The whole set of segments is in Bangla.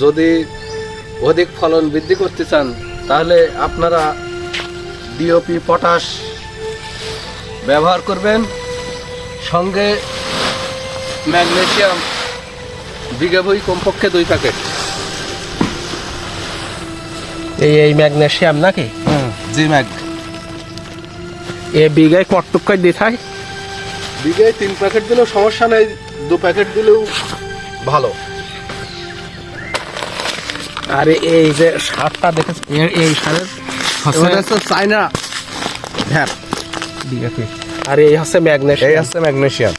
যদি অধিক ফলন বৃদ্ধি করতে চান তাহলে আপনারা ডিওপি পটাশ ব্যবহার করবেন। সঙ্গে ম্যাগনেসিয়াম বিঘা বই কমপক্ষে দুই প্যাকেট। এই এই ম্যাগনেশিয়াম নাকি? জি ম্যাগ এ বিঘায় কটটুক করে দিতে হয় বিঘায় তিন প্যাকেট দিলেও সমস্যা নেই দু প্যাকেট দিলেও ভালো। আর এই যে সারটা দেখেন এই সারের? হচ্ছে চায়না। হ্যাঁ। আর এই হচ্ছে ম্যাগনেশিয়াম। এই হচ্ছে ম্যাগনেসিয়াম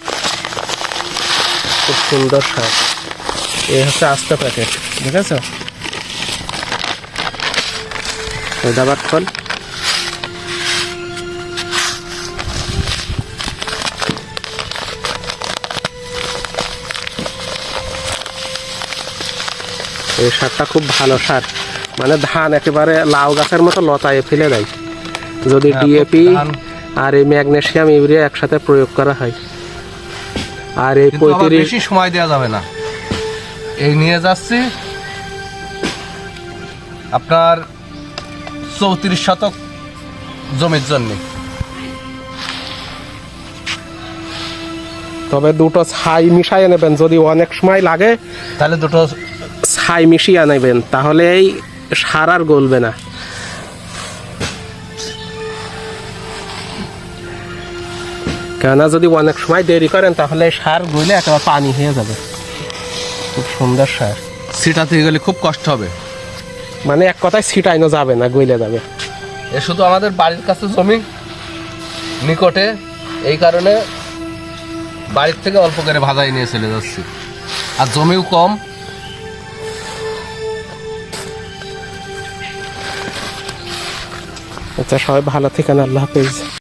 খুব সুন্দর সার। এই হচ্ছে আস্তে প্যাকেট ঠিক আছে দাবার খোল। এই সারটা খুব ভালো সার। মানে ধান একেবারে লাউ গাছের মতো লতায় ফেলে দেয়। যদি হ্যাঁ, ডিএপি আর এই ম্যাগনেসিয়াম ইউরিয়া একসাথে প্রয়োগ করা হয়। আর এই পঁয়ত্রিশ বেশি সময় দেওয়া যাবে না। এই নিয়ে যাচ্ছি। আপনার চৌত্রিশ শতক জমির জন্য। তবে দুটো ছাই মিশাই নেবেন যদি অনেক সময় লাগে তাহলে দুটো ছাই মিশিয়ে নেবেন তাহলে এই সার আর গলবে না। কেননা যদি অনেক সময় দেরি করেন তাহলে সার গলে একেবারে পানি হয়ে যাবে। খুব সুন্দর সার। সিটাতে গেলে খুব কষ্ট হবে। মানে এক কথায় ছিটাইনো যাবে না গইলে যাবে। এ শুধু আমাদের বাড়ির কাছে জমি নিকটে এই কারণে বাড়ির থেকে অল্প করে ভাজাই নিয়ে চলে যাচ্ছি। আর জমিও কম। আচ্ছা সবাই ভালো থেকেন, আল্লাহ হাফেজ।